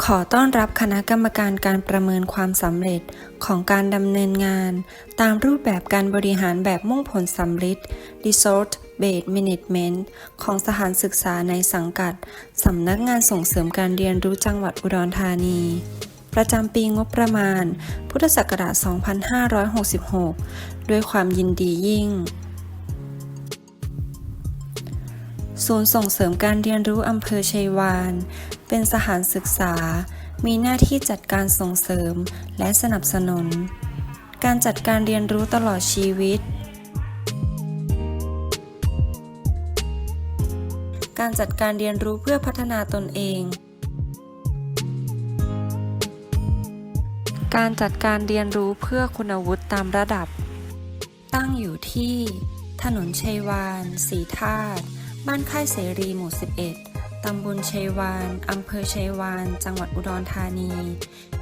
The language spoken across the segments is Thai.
ขอต้อนรับคณะกรรมการการประเมินความสำเร็จของการดำเนินงาน ตามรูปแบบการบริหารแบบมุ่งผลสำลิด Resort Based Management ของสถานศึกษาในสังกัด สำนักงานส่งเสริมการเรียนรู้จังหวัดอุดรธานี ประจำปีงบประมาณ พุทธศักราช 2566 ด้วยความยินดียิ่งศูนย์ส่งเสริมการเรียนรู้อำเภอชัยวาน เป็นสถานศึกษา มีหน้าที่จัดการส่งเสริมและสนับสนุน การจัดการเรียนรู้ตลอดชีวิต การจัดการเรียนรู้เพื่อพัฒนาตนเอง การจัดการเรียนรู้เพื่อคุณวุฒิตามระดับ ตั้งอยู่ที่ ถนนชัยวาน สีธาตุ บ้านค่ายเสรีหมู่ 11 ตำบลชัยวาน อำเภอชัยวาน จังหวัดอุดรธานี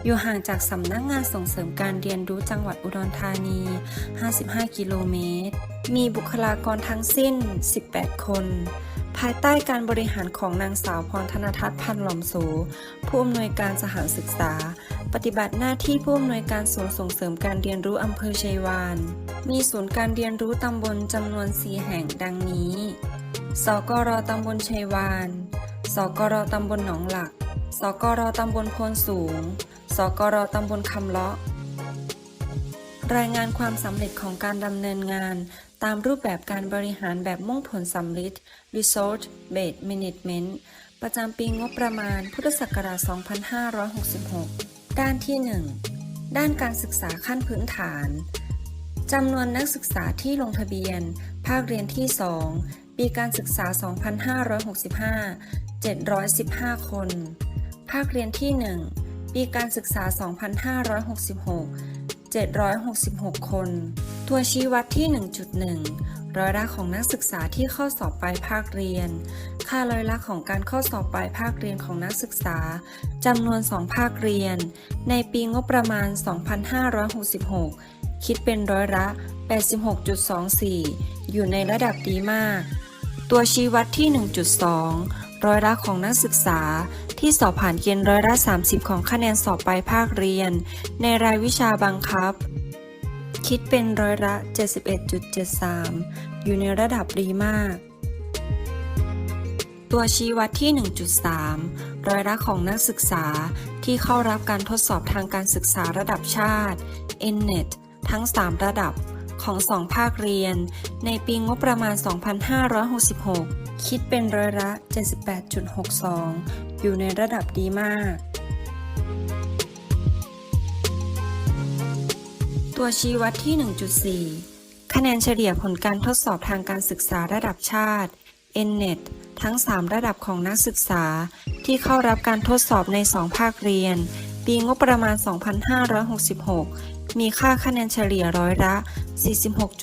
อยู่ห่างจากสำนักงานส่งเสริมการเรียนรู้จังหวัดอุดรธานี 55 กิโลเมตร มีบุคลากรทั้งสิ้น 18 คน ภายใต้การบริหารของนางสาวพรธนทัศน์พันหล่อมโสผู้อำนวยการสถานศึกษา ปฏิบัติหน้าที่ผู้อำนวยการศูนย์ส่งเสริมการเรียนรู้อำเภอชัยวาน มีศูนย์การเรียนรู้ตำบลจำนวน 4 แห่งดังนี้ สกรตำบลชัยวาน สกรตำบลหนองหลัก สกรตำบลโพนสูง สกรตำบลคำเลาะ รายงานความสำเร็จของการดำเนินงาน ตามรูปแบบการบริหารแบบมุ่งผลสำลิด Resort Based Management ประจำปีงบประมาณ พุทธศักราช 2566 ด้านที่ 1 ด้านการศึกษาขั้นพื้นฐานจำนวนนักศึกษาที่ลงทะเบียน ภาคเรียนที่ 2 ปีการศึกษา 2565 715 คน ภาคเรียนที่ 1 ปีการศึกษา 2566 766 คน ตัวชี้วัดที่ 1.1 ร้อยละของนักศึกษาที่เข้าสอบปลายภาคเรียน ค่าร้อยละของการเข้าสอบปลายภาคเรียนของนักศึกษาจำนวน 2 ภาคเรียน ในปีงบประมาณ 2566 คิดเป็นร้อยละ 86.24 อยู่ในระดับดีมาก ตัวชี้วัดที่ 1.2 ร้อยละของนักศึกษา ที่สอบผ่านเกณฑ์ร้อยละ 30 ของคะแนนสอบปลายภาคเรียน ในรายวิชาบังคับ คิดเป็นร้อยละ 71.73 อยู่ในระดับดีมาก ตัวชี้วัดที่ 1.3 ร้อยละของนักศึกษา ที่เข้ารับการทดสอบทางการศึกษาระดับชาติ NNET ทั้ง 3 ระดับ ของ2ภาคเรียน ในปีงบประมาณ 2566 คิดเป็นร้อยละ 78.62 อยู่ในระดับดีมาก ตัวชี้วัดที่ 1.4 คะแนนเฉลี่ยผลการทดสอบทางการศึกษาระดับชาติ NNET ทั้ง 3 ระดับของนักศึกษา ที่เข้ารับการทดสอบใน 2 ภาคเรียน ปีงบประมาณ 2566 มีค่าคะแนนเฉลี่ยร้อยละ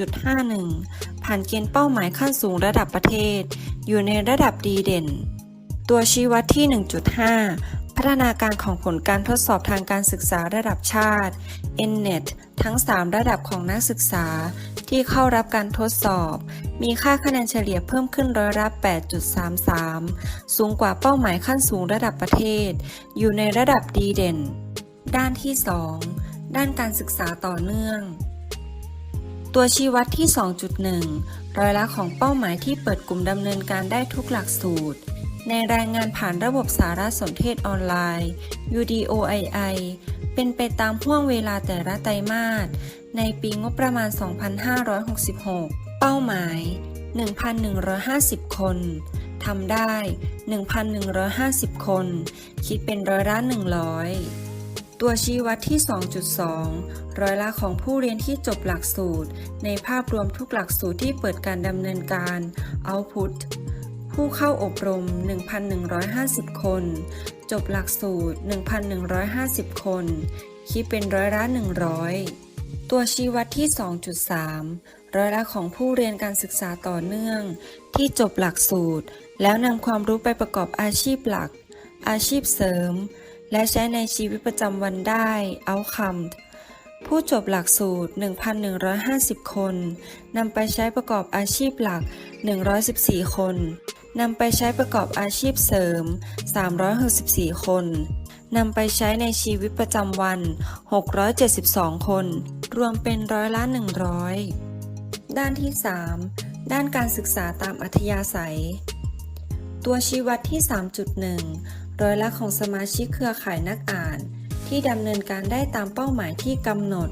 46.51 ผ่านเกณฑ์เป้าหมายขั้นสูงระดับประเทศ อยู่ในระดับดีเด่น ตัวชี้วัดที่ 1.5 พัฒนาการของผลการทดสอบทางการศึกษาระดับชาติ NNET ทั้ง 3 ระดับของนักศึกษาที่เข้ารับการทดสอบ มีค่าคะแนนเฉลี่ยเพิ่มขึ้นร้อยละ 8.33 สูงกว่าเป้าหมายขั้นสูงระดับประเทศ อยู่ในระดับดีเด่น ด้านที่ 2 ด้านการศึกษาต่อเนื่อง ตัวชี้วัดที่ 2.1 ร้อยละของเป้าหมายที่เปิดกลุ่มดำเนินการได้ทุกหลักสูตร ในรายงานผ่านระบบสารสนเทศออนไลน์ UDOII เป็นไปตามห่วงเวลาแต่ละไตรมาสในปีงบประมาณ 2566 เป้าหมาย 1,150 คน ทำได้ 1,150 คน คิดเป็นร้อยละ100 ตัวชี้วัดที่ 2.2 ร้อยละของผู้เรียนที่จบหลักสูตร ในภาพรวมทุกหลักสูตรที่เปิดการดำเนินการ Output ผู้เข้าอบรม 1,150 คน จบหลักสูตร 1,150 คน คิดเป็นร้อยละ 100 ตัวชี้วัดที่ 2.3 ร้อยละของผู้เรียนการศึกษาต่อเนื่อง ที่จบหลักสูตร แล้วนำความรู้ไปประกอบอาชีพหลัก อาชีพเสริม และใช้ในชีวิตประจำวันได้ outcome ผู้จบหลักสูตร 1,150 คน นำไปใช้ประกอบอาชีพหลัก 114 คน นำไปใช้ประกอบอาชีพเสริม 364 คน นำไปใช้ในชีวิตประจำวัน 672 คน รวมเป็นร้อยละ 100 ด้านที่ 3 ด้านการศึกษาตามอัธยาศัย ตัวชี้วัดที่ 3.1 ร้อยละของสมาชิกเครือข่ายนักอ่าน ที่ดำเนินการได้ตามเป้าหมายที่กำหนด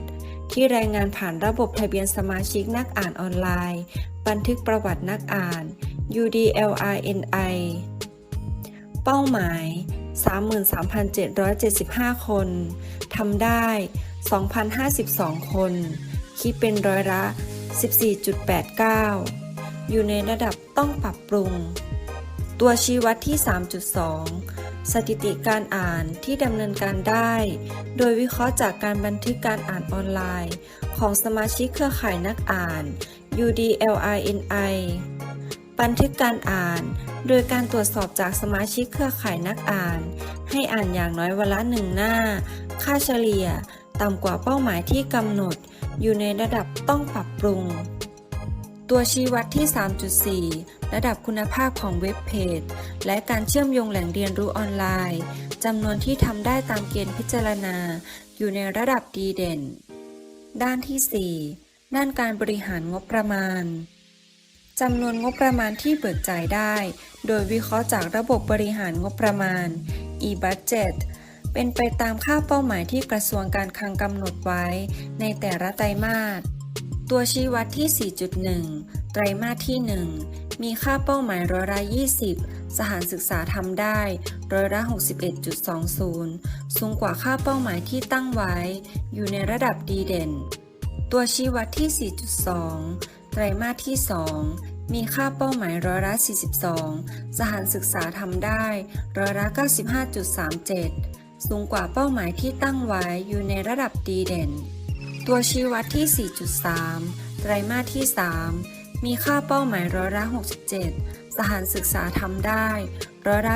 ที่รายงานผ่านระบบทะเบียนสมาชิกนักอ่านออนไลน์ บันทึกประวัตินักอ่าน UDLRNI เป้าหมาย 33,775 คน ทำได้ 2,052 คน คิดเป็นร้อยละ 14.89 อยู่ในระดับต้องปรับปรุง ตัวชี้วัดที่ 3.2 สถิติการอ่านที่ดำเนินการได้ โดยวิเคราะห์จากการบันทึกการอ่านออนไลน์ ของสมาชิกเครือข่ายนักอ่าน UDLRNI บันทึกการอ่าน โดยการตรวจสอบจากสมาชิกเครือข่ายนักอ่าน ให้อ่านอย่างน้อยวันละหนึ่งหน้า ค่าเฉลี่ย ต่ำกว่าเป้าหมายที่กำหนด อยู่ในระดับต้องปรับปรุง ตัวชี้วัดที่ 3.4 ระดับคุณภาพของเว็บเพจ และการเชื่อมโยงแหล่งเรียนรู้ออนไลน์จำนวนที่ทำได้ตามเกณฑ์พิจารณา อยู่ในระดับดีเด่น ด้านที่ 4 ด้านการบริหารงบประมาณจำนวนงบประมาณที่เบิกจ่ายได้ โดยวิเคราะห์จากระบบบริหารงบประมาณ e-budget เป็นไปตามค่าเป้าหมายที่กระทรวงการคลังกำหนดไว้ในแต่ละไตรมาส ตัวชี้วัดที่ 4.1 ไตรมาสที่ 1 มีค่าเป้าหมายร้อยละ20 สถานศึกษาทำได้ร้อยละ61.20 สูงกว่าค่าเป้าหมายที่ตั้งไว้ อยู่ในระดับดีเด่น ตัวชี้วัดที่ 4.2 ไตรมาสที่ 2 มีค่าเป้าหมายร้อยละ42 สถานศึกษาทำได้ร้อยละ95.37 สูงกว่าเป้าหมายที่ตั้งไว้อยู่ในระดับดีเด่น ตัวชี้วัดที่ 4.3 ไตรมาสที่ 3 มีค่าเป้าหมายร้อยละ 67 สถานศึกษาทำได้ร้อยละ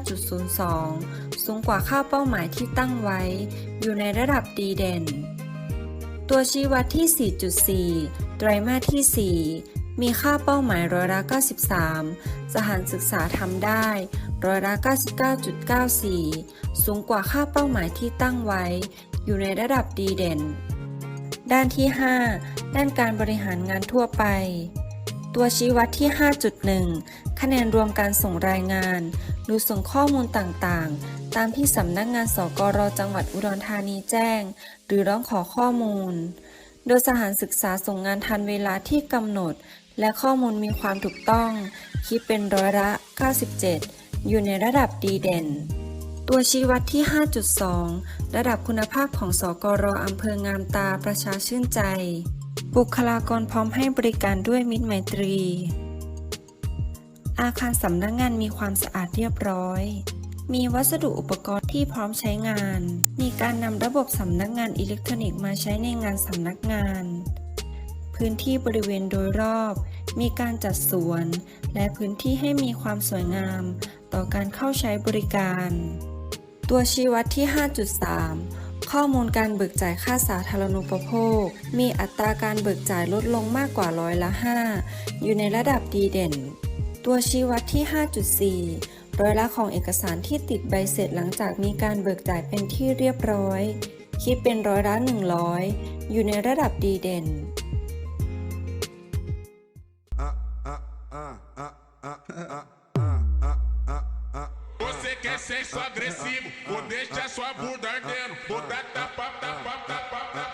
89.02 สูงกว่าค่าเป้าหมายที่ตั้งไว้ อยู่ในระดับดีเด่น ตัวชี้วัดที่ 4.4 ไตรมาสที่ 4 มีค่าเป้าหมายร้อยละ93 สถานศึกษาทำได้ร้อยละ99.94 สูงกว่าค่าเป้าหมายที่ตั้งไว้ อยู่ในระดับดีเด่น ด้านที่ 5 ด้านการบริหารงานทั่วไป ตัวชี้วัดที่ 5.1 คะแนนรวมการส่งรายงาน หรือส่งข้อมูลต่างๆ ตามที่สำนักงานสกรจังหวัดอุดรธานีแจ้ง หรือร้องขอข้อมูล โดยสถานศึกษาส่งงานทันเวลาที่กำหนด และข้อมูลมีความถูกต้อง คิดเป็นร้อยละ 97 อยู่ในระดับดีเด่น ตัวชี้วัดที่ 5.2 ระดับคุณภาพของสกรอำเภองามตาประชาชื่นใจ บุคลากรพร้อมให้บริการด้วยมิตรไมตรี อาคารสำนักงานมีความสะอาดเรียบร้อย มีวัสดุอุปกรณ์ที่พร้อมใช้งาน มีการนำระบบสำนักงานอิเล็กทรอนิกส์มาใช้ในงานสำนักงาน พื้นที่บริเวณโดยรอบ มีการจัดสวน และพื้นที่ให้มีความสวยงามต่อการเข้าใช้บริการ ตัวชี้วัดที่ 5.3 ข้อมูลการเบิกจ่ายค่าสาธารณูปโภค มีอัตราการเบิกจ่ายลดลงมากกว่าร้อยละ 5 อยู่ในระดับดีเด่น ตัวชี้วัดที่ 5.4 ร้อยละของเอกสารที่ติดใบเสร็จหลังจากมีการเบิกจ่ายเป็นที่เรียบร้อย คิดเป็นร้อยละ 100 อยู่ในระดับดีเด่น quer é ser só agressivo, vou deixar sua bunda ardendo, vou dar tapa, tapa, tapa, tapa.